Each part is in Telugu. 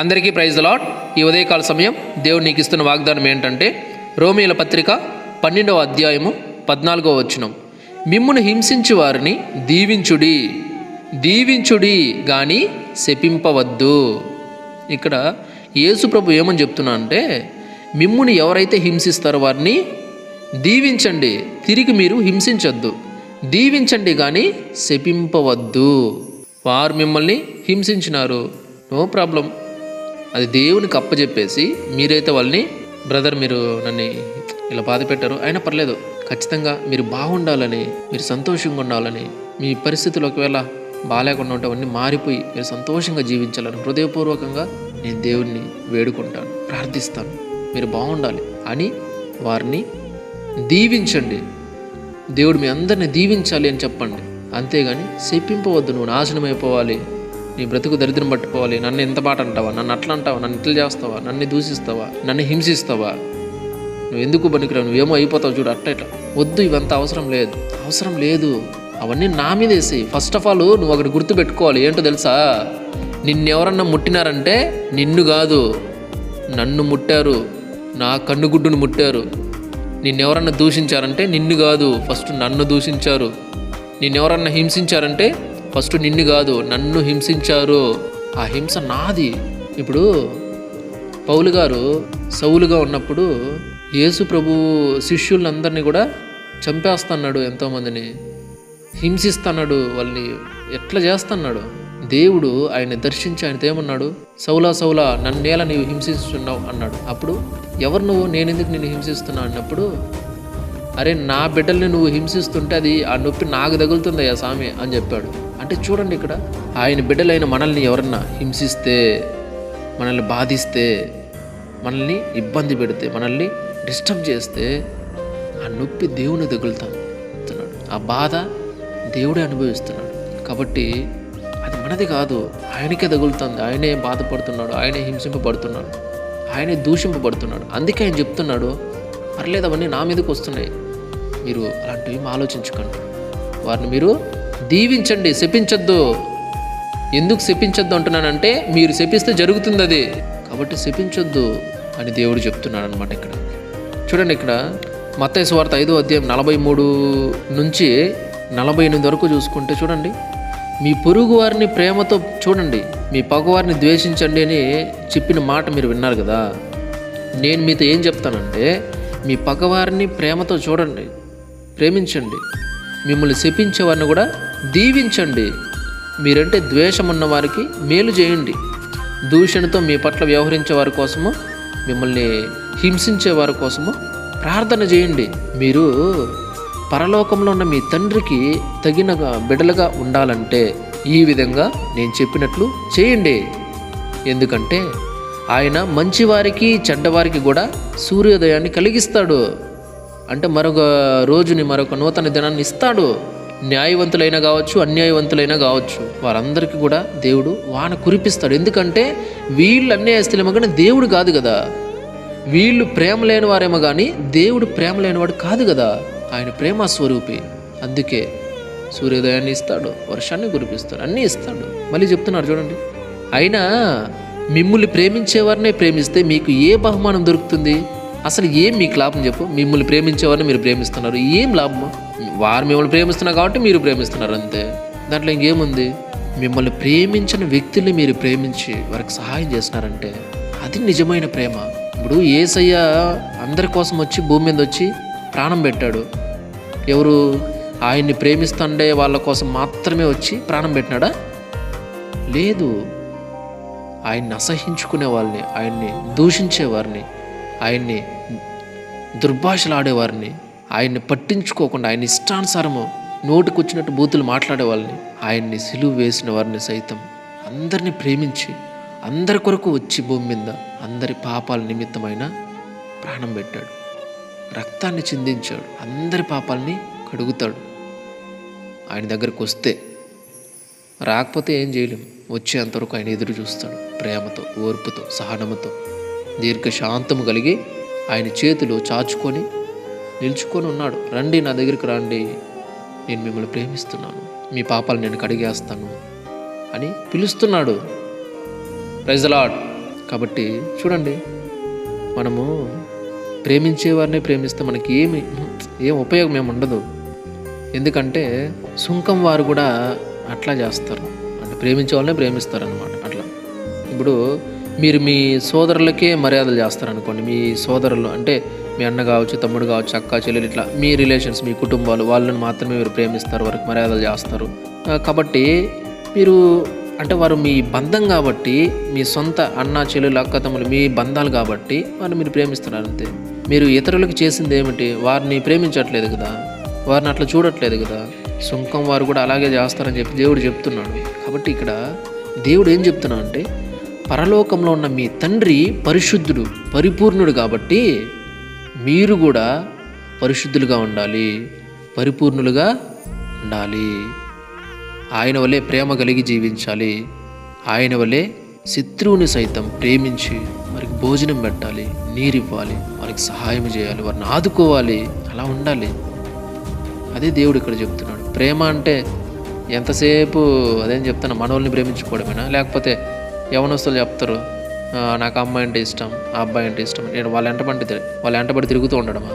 అందరికీ ప్రైజ్ లాట్ ఈ ఉదయకాల సమయం దేవుడు నీకు ఇస్తున్న వాగ్దానం ఏంటంటే రోమిల పత్రిక పన్నెండవ అధ్యాయము పద్నాలుగవ వచనం. మిమ్మును హింసించి వారిని దీవించుడి దీవించుడి కానీ శపింపవద్దు. ఇక్కడ యేసుప్రభు ఏమని చెప్తున్నా అంటే మిమ్ముని ఎవరైతే హింసిస్తారో వారిని దీవించండి తిరిగి మీరు హింసించొద్దు దీవించండి కానీ శపింపవద్దు. వారు మిమ్మల్ని హింసించినారు. No problem. అది దేవునికి అప్పచెప్పేసి మీరైతే వాళ్ళని బ్రదర్ మీరు నన్ను ఇలా బాధ పెట్టారు అయినా పర్లేదు ఖచ్చితంగా మీరు బాగుండాలని మీరు సంతోషంగా ఉండాలని మీ పరిస్థితులు ఒకవేళ బాగాలేకుండా ఉంటే అవన్నీ మారిపోయి మీరు సంతోషంగా జీవించాలని హృదయపూర్వకంగా నేను దేవుణ్ణి వేడుకుంటాను ప్రార్థిస్తాను. మీరు బాగుండాలి అని వారిని దీవించండి. దేవుడు మీ అందరిని దీవించాలి అని చెప్పండి. అంతేగాని శప్పింపవద్దు నువ్వు నాశనం అయిపోవాలి నీ బ్రతుకు దరిద్రం పట్టుకోవాలి. నన్ను ఎంత మాట అంటావా? నన్ను అట్లా అంటావా? నన్ను ఇట్లా చేస్తావా? నన్ను దూషిస్తావా? నన్ను హింసిస్తావా? నువ్వు ఎందుకు పనికిరావు? నువ్వేమో అయిపోతావు చూడు అట్ట ఇట్లా. వద్దు ఇవంతా అవసరం లేదు. అవసరం లేదు. అవన్నీ నా మీద వేసి ఫస్ట్ ఆఫ్ ఆల్ నువ్వు అక్కడ గుర్తు పెట్టుకోవాలి ఏంటో తెలుసా? నిన్నెవరన్నా ముట్టినారంటే నిన్ను కాదు. నన్ను ముట్టారు. నా కన్నుగుడ్డును ముట్టారు. నిన్నెవరన్నా దూషించారంటే నిన్ను కాదు. ఫస్ట్ నన్ను దూషించారు. నిన్నెవరన్నా హింసించారంటే ఫస్ట్ నిన్ను కాదు నన్ను హింసించారు. ఆ హింస నాది. ఇప్పుడు పౌలు గారు సౌలుగా ఉన్నప్పుడు యేసు ప్రభు శిష్యులందరినీ కూడా చంపేస్తున్నాడు ఎంతోమందిని. హింసిస్తున్నాడు వాళ్ళని. ఎట్లా చేస్తున్నాడు? దేవుడు ఆయన దర్శించి ఆయనతో ఏమన్నాడు? సౌలా సౌలా నన్నేలా నీవు హింసిస్తున్నావు అన్నాడు. అప్పుడు ఎవరు నువ్వు? నేనెందుకు నిన్ను హింసిస్తున్నా అన్నప్పుడు అరే నా బిడ్డల్ని నువ్వు హింసిస్తుంటే అది ఆ నొప్పి నాకు తగులుతుందయ్యా స్వామి అని చెప్పాడు. అంటే చూడండి ఇక్కడ ఆయన బిడ్డలైన మనల్ని ఎవరన్నా హింసిస్తే మనల్ని బాధిస్తే మనల్ని ఇబ్బంది పెడితే మనల్ని డిస్టర్బ్ చేస్తే ఆ నొప్పి దేవుని తగులుతాడు ఆ బాధ దేవుడే అనుభవిస్తున్నాడు. కాబట్టి అది మనది కాదు ఆయనకే తగులుతుంది. ఆయనే బాధపడుతున్నాడు ఆయనే హింసింపబడుతున్నాడు ఆయనే దూషింపబడుతున్నాడు. అందుకే ఆయన చెప్తున్నాడు పర్లేదు అవన్నీ నా మీదకి వస్తున్నాయి. మీరు అలాంటివి ఆలోచించకండి. వారిని మీరు దీవించండి శపించొద్దు. ఎందుకు శపించొద్దు అంటున్నానంటే మీరు శపిస్తే జరుగుతుంది అది కాబట్టి శపించొద్దు అని దేవుడు చెప్తున్నాడు అనమాట ఇక్కడ. చూడండి ఇక్కడ మత్తయి వార్త ఐదో అధ్యాయం నలభై మూడు నుంచి నలభై ఎనిమిది వరకు చూసుకుంటే చూడండి. మీ పొరుగు వారిని ప్రేమతో చూడండి మీ పగవారిని ద్వేషించండి అని చెప్పిన మాట మీరు విన్నారు కదా. నేను మీతో ఏం చెప్తానంటే మీ పగవారిని ప్రేమతో చూడండి ప్రేమించండి. మిమ్మల్ని శపించే వారిని కూడా దీవించండి. మీరంటే ద్వేషం ఉన్న వారికి మేలు చేయండి. దూషణతో మీ పట్ల వ్యవహరించే వారి కోసము మిమ్మల్ని హింసించే వారి కోసము ప్రార్థన చేయండి. మీరు పరలోకంలో ఉన్న మీ తండ్రికి తగిన బిడలుగా ఉండాలంటే ఈ విధంగా నేను చెప్పినట్లు చేయండి. ఎందుకంటే ఆయన మంచివారికి చెడ్డవారికి కూడా సూర్యోదయాన్ని కలిగిస్తాడు. అంటే మరొక రోజుని మరొక నూతన దినాన్ని ఇస్తాడు. న్యాయవంతులైనా కావచ్చు అన్యాయవంతులైనా కావచ్చు. వారందరికీ కూడా దేవుడు వాన కురిపిస్తాడు. ఎందుకంటే వీళ్ళు అన్యాయస్తులేమో కానీ దేవుడు కాదు కదా. వీళ్ళు ప్రేమ లేని వారేమో కానీ దేవుడు ప్రేమ లేనివాడు కాదు కదా. ఆయన ప్రేమ స్వరూపి. అందుకే సూర్యోదయాన్ని ఇస్తాడు వర్షాన్ని కురిపిస్తాడు అన్నీ ఇస్తాడు. మళ్ళీ చెప్తున్నారు చూడండి. అయినా మిమ్మల్ని ప్రేమించేవారినే ప్రేమిస్తే మీకు ఏ బహుమానం దొరుకుతుంది? అసలు ఏం మీకు లాభం చెప్పు? మిమ్మల్ని ప్రేమించేవారిని మీరు ప్రేమిస్తున్నారు. ఏం లాభం? వారు మిమ్మల్ని ప్రేమిస్తున్నారు కాబట్టి మీరు ప్రేమిస్తున్నారు అంతే. దాంట్లో ఇంకేముంది? మిమ్మల్ని ప్రేమించిన వ్యక్తుల్ని మీరు ప్రేమించి వారికి సహాయం చేస్తున్నారంటే అది నిజమైన ప్రేమ. ఇప్పుడు ఏసయ్య అందరి కోసం వచ్చి భూమి మీద వచ్చి ప్రాణం పెట్టాడు. ఎవరు? ఆయన్ని ప్రేమిస్తుండే వాళ్ళ కోసం మాత్రమే వచ్చి ప్రాణం పెట్టినాడా? లేదు. ఆయన్ని అసహించుకునే వాళ్ళని ఆయన్ని దూషించేవారిని ఆయన్ని దుర్భాషలాడేవారిని ఆయన్ని పట్టించుకోకుండా ఆయన ఇష్టానుసారము నోటికొచ్చినట్టు బూతులు మాట్లాడే వాళ్ళని ఆయన్ని సిలువు వేసిన వారిని సైతం అందరినీ ప్రేమించి అందరి కొరకు వచ్చి భూమి మీద అందరి పాపాల నిమిత్తమైన ప్రాణం పెట్టాడు. రక్తాన్ని చిందించాడు. అందరి పాపాలని కడుగుతాడు. ఆయన దగ్గరకు వస్తే రాకపోతే ఏం చేయలేం. వచ్చేంతవరకు ఆయన ఎదురు చూస్తాడు ప్రేమతో ఓర్పుతో సహనముతో. దీర్ఘశాంతము కలిగి ఆయన చేతులు చాచుకొని నిల్చుకొని ఉన్నాడు. రండి నా దగ్గరికి రండి. నేను మిమ్మల్ని ప్రేమిస్తున్నాను. మీ పాపాలు నేను కడిగేస్తాను అని పిలుస్తున్నాడు. ప్రైజలాడ్ కాబట్టి చూడండి మనము ప్రేమించేవారిని ప్రేమిస్తే మనకి ఏమి ఏం ఉపయోగం ఏమి ఉండదు. ఎందుకంటే సుంకం వారు కూడా అట్లా చేస్తారు. అంటే ప్రేమించే వాళ్ళనే ప్రేమిస్తారు అనమాట అట్లా. ఇప్పుడు మీరు మీ సోదరులకే మర్యాదలు చేస్తారనుకోండి. మీ సోదరులు అంటే మీ అన్న కావచ్చు తమ్ముడు కావచ్చు అక్క చెల్లెలు ఇట్లా మీ రిలేషన్స్ మీ కుటుంబాలు వాళ్ళని మాత్రమే మీరు ప్రేమిస్తారు వారికి మర్యాదలు చేస్తారు. కాబట్టి మీరు అంటే వారు మీ బంధం కాబట్టి మీ సొంత అన్న చెల్లెలు అక్క తమ్ముడు మీ బంధాలు కాబట్టి వారిని మీరు ప్రేమిస్తున్నారు అంతే. మీరు ఇతరులకు చేసింది ఏమిటి? వారిని ప్రేమించట్లేదు కదా? వారిని అట్లా చూడట్లేదు కదా? సుంకం వారు కూడా అలాగే చేస్తారని చెప్పి దేవుడు చెప్తున్నాడు. కాబట్టి ఇక్కడ దేవుడు ఏం చెప్తున్నా అంటే పరలోకంలో ఉన్న మీ తండ్రి పరిశుద్ధుడు పరిపూర్ణుడు కాబట్టి మీరు కూడా పరిశుద్ధులుగా ఉండాలి పరిపూర్ణులుగా ఉండాలి. ఆయన వలె ప్రేమ కలిగి జీవించాలి ఆయన వలె శత్రువుని సైతం ప్రేమించి వారికి భోజనం పెట్టాలి నీరివ్వాలి వారికి సహాయం చేయాలి వారిని ఆదుకోవాలి అలా ఉండాలి. అదే దేవుడు ఇక్కడ చెప్తున్నాడు. ప్రేమ అంటే ఎంతసేపు అదేం చెప్తాను మనోళ్ళని ప్రేమించుకోవడమేనా? లేకపోతే యవనస్తులు చెప్తారు నాకు అమ్మాయి అంటే ఇష్టం ఆ అబ్బాయి అంటే ఇష్టం. నేను వాళ్ళ వెంటబడి తిరి- వాళ్ళ వెంటబడి తిరుగుతూ ఉండడమా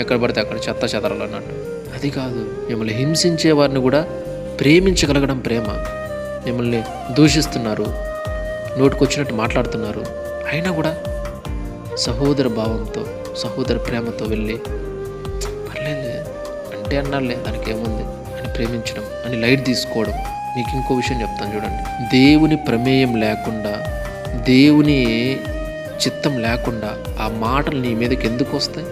ఎక్కడ పడితే అక్కడ చెత్త చెదరలు అన్నట్టు. అది కాదు మిమ్మల్ని హింసించే వారిని కూడా ప్రేమించగలగడం ప్రేమ. మిమ్మల్ని దూషిస్తున్నారు నోటుకొచ్చినట్టు మాట్లాడుతున్నారు. అయినా కూడా సహోదర భావంతో సహోదర ప్రేమతో వెళ్ళి పర్లేదు అంటే అన్నారులే దానికి ఏముంది? అని ప్రేమించడం అని లైట్ తీసుకోవడం. మీకు ఇంకో విషయం చెప్తాను చూడండి. దేవుని ప్రమేయం లేకుండా దేవుని చిత్తం లేకుండా ఆ మాటలు నీ మీదకి ఎందుకు వస్తాయి?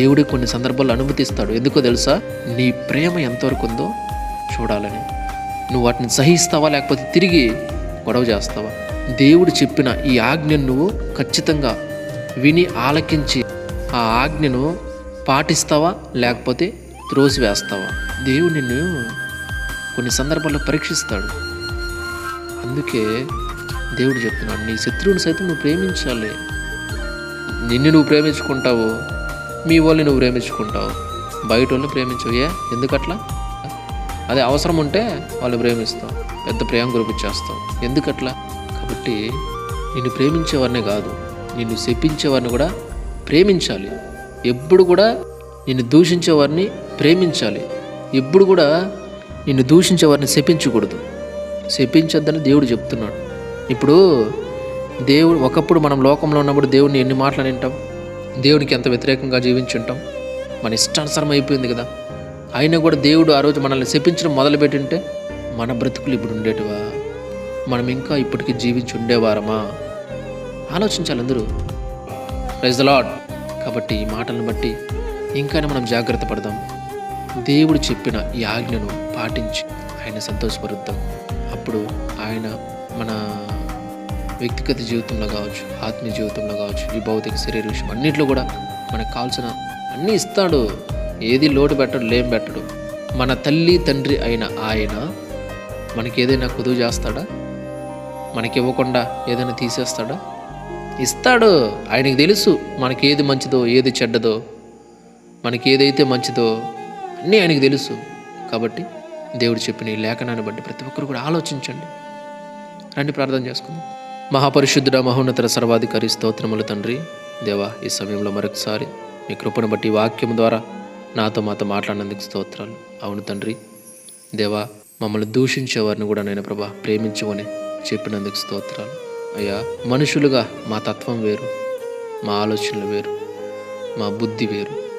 దేవుడి కొన్ని సందర్భాల్లో అనుమతిస్తాడు. ఎందుకో తెలుసా? నీ ప్రేమ ఎంతవరకు ఉందో చూడాలని. నువ్వు వాటిని సహిస్తావా? లేకపోతే తిరిగి గొడవ చేస్తావా? దేవుడు చెప్పిన ఈ ఆజ్ఞను నువ్వు ఖచ్చితంగా విని ఆలకించి ఆ ఆజ్ఞను పాటిస్తావా? లేకపోతే త్రోసివేస్తావా? దేవుడు నిన్ను కొన్ని సందర్భాల్లో పరీక్షిస్తాడు. అందుకే దేవుడు చెప్తున్నాడు నీ శత్రువుని సైతం నువ్వు ప్రేమించాలి. నిన్ను నువ్వు ప్రేమించుకుంటావు మీ వాళ్ళని నువ్వు ప్రేమించుకుంటావు బయట వాళ్ళని ప్రేమించవు. ఏ? ఎందుకట్లా? అదే అవసరం ఉంటే వాళ్ళు ప్రేమిస్తాం. పెద్ద ప్రేమ కురిపించేస్తావు ఎందుకట్లా? కాబట్టి నిన్ను ప్రేమించేవారినే కాదు నిన్ను శపించేవారిని కూడా ప్రేమించాలి. ఎప్పుడు కూడా నిన్ను దూషించేవారిని ప్రేమించాలి. ఎప్పుడు కూడా నిన్ను దూషించేవారిని శపించకూడదు. శపించొద్దని దేవుడు చెప్తున్నాడు. ఇప్పుడు దేవుడు ఒకప్పుడు మనం లోకంలో ఉన్నప్పుడు దేవుడిని ఎన్ని మాటలు వింటాం? దేవునికి ఎంత వ్యతిరేకంగా జీవించుంటాం మన ఇష్టానుసారం అయిపోయింది కదా. అయినా కూడా దేవుడు ఆ రోజు మనల్ని శపించడం మొదలుపెట్టింటే మన బ్రతుకులు ఇప్పుడు ఉండేటివా? మనం ఇంకా ఇప్పటికీ జీవించి ఉండేవారమా? ఆలోచించాలి అందరూ. ప్రైజ్ ద లాడ్ కాబట్టి ఈ మాటలను బట్టి ఇంకా మనం జాగ్రత్త పడదాం. దేవుడు చెప్పిన ఈ ఆజ్ఞను పాటించి ఆయన సంతోషపరుద్దాం. అప్పుడు ఆయన మన వ్యక్తిగత జీవితంలో కావచ్చు ఆత్మీయ జీవితంలో కావచ్చు ఈ భౌతిక శరీర విషయం అన్నింటిలో కూడా మనకు కావాల్సిన అన్నీ ఇస్తాడు. ఏది లోటు పెట్టడు లేం పెట్టడు. మన తల్లి తండ్రి అయిన ఆయన మనకి ఏదైనా కుదువు చేస్తాడా? మనకి ఇవ్వకుండా ఏదైనా తీసేస్తాడా? ఇస్తాడు. ఆయనకి తెలుసు మనకి ఏది మంచిదో ఏది చెడ్డదో. మనకి ఏదైతే మంచిదో అన్నీ ఆయనకి తెలుసు. కాబట్టి దేవుడు చెప్పిన ఈ లేఖనాన్ని బట్టి ప్రతి ఒక్కరు కూడా ఆలోచించండి. రండి ప్రార్థన చేసుకుందాం. మహాపరిశుద్ధుడ మహోన్నతర సర్వాధికారి స్తోత్రములు తండ్రి దేవా ఈ సమయంలో మరొకసారి మీ కృపను బట్టి ఈ వాక్యం ద్వారా నాతో మాతో మాట్లాడినందుకు స్తోత్రాలు. అవును తండ్రి దేవా మమ్మల్ని దూషించేవారిని కూడా నేను ప్రభా ప్రేమించుకొని చెప్పినందుకు స్తోత్రాలు. అయ్యా మనుషులుగా మా తత్వం వేరు మా ఆలోచనలు వేరు మా బుద్ధి వేరు.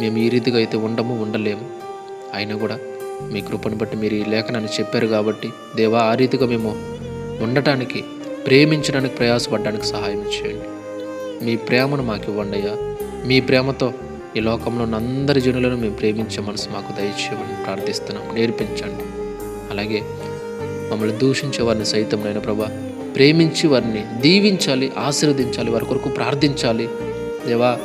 మేము ఈ రీతిగా అయితే ఉండము ఉండలేము. అయినా కూడా మీ కృపను బట్టి మీరు ఈ లేఖనాన్ని చెప్పారు కాబట్టి దేవా ఆ రీతిగా మేము ఉండటానికి ప్రేమించడానికి ప్రయాసపడడానికి సహాయం చేయండి. మీ ప్రేమను మాకు ఇవ్వండి అయ్యా. మీ ప్రేమతో ఈ లోకంలో ఉన్న అందరి జనులను మేము ప్రేమించే మనసు మాకు దయచేయమని ప్రార్థిస్తున్నాం. నేర్పించండి. అలాగే మమ్మల్ని దూషించే వారిని సైతం నేను ప్రభా ప్రేమించి వారిని దీవించాలి ఆశీర్వదించాలి వారి కొరకు ప్రార్థించాలి. దేవా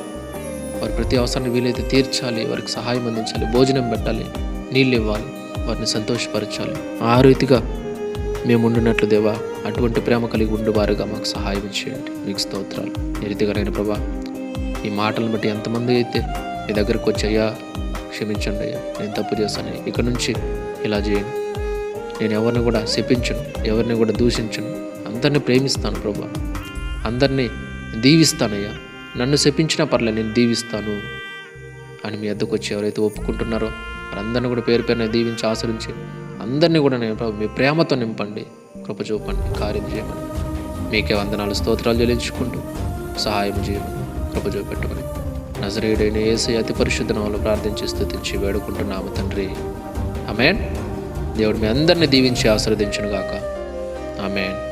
వారి ప్రతి అవసరాన్ని వీలైతే తీర్చాలి వారికి సహాయం అందించాలి భోజనం పెట్టాలి నీళ్ళు ఇవ్వాలి వారిని సంతోషపరచాలి. ఆ రీతిగా మేము ఉండున్నట్లు దేవా అటువంటి ప్రేమ కలిగి ఉండువారుగా మాకు సహాయం చేయండి. మీకు స్తోత్రాలు. ఈ ప్రభా ఈ మాటలను బట్టి ఎంతమంది అయితే మీ దగ్గరకు వచ్చాయా క్షమించండి అయ్యా నేను తప్పు చేశాను ఇక నుంచి ఇలా చేయండి. నేను ఎవరిని కూడా శపించను ఎవరిని కూడా దూషించను. అందరిని ప్రేమిస్తాను ప్రభా. అందరినీ దీవిస్తానయ్యా నన్ను శపించినా పర్లే నేను దీవిస్తాను అని మీ అద్దకు వచ్చి ఎవరైతే ఒప్పుకుంటున్నారో వారందరినీ కూడా పేరు పేరున దీవించి ఆచరించి అందరినీ కూడా నేను ప్రభు మీ ప్రేమతో నింపండి కృప చూపండి కార్యం చేయమని మీకే వందనాలు స్తోత్రాలు చెల్లించుకుంటూ సహాయం చేయమని కృప చూపెట్టమని నజరేయుడైన ఏసై అతి పరిశుద్ధ నామములో ప్రార్థించి స్థుతించి వేడుకుంటున్నాము తండ్రి. ఆమెన్. దేవుడు మీ అందరినీ దీవించి ఆశీర్వదించును గాక ఆమెన్.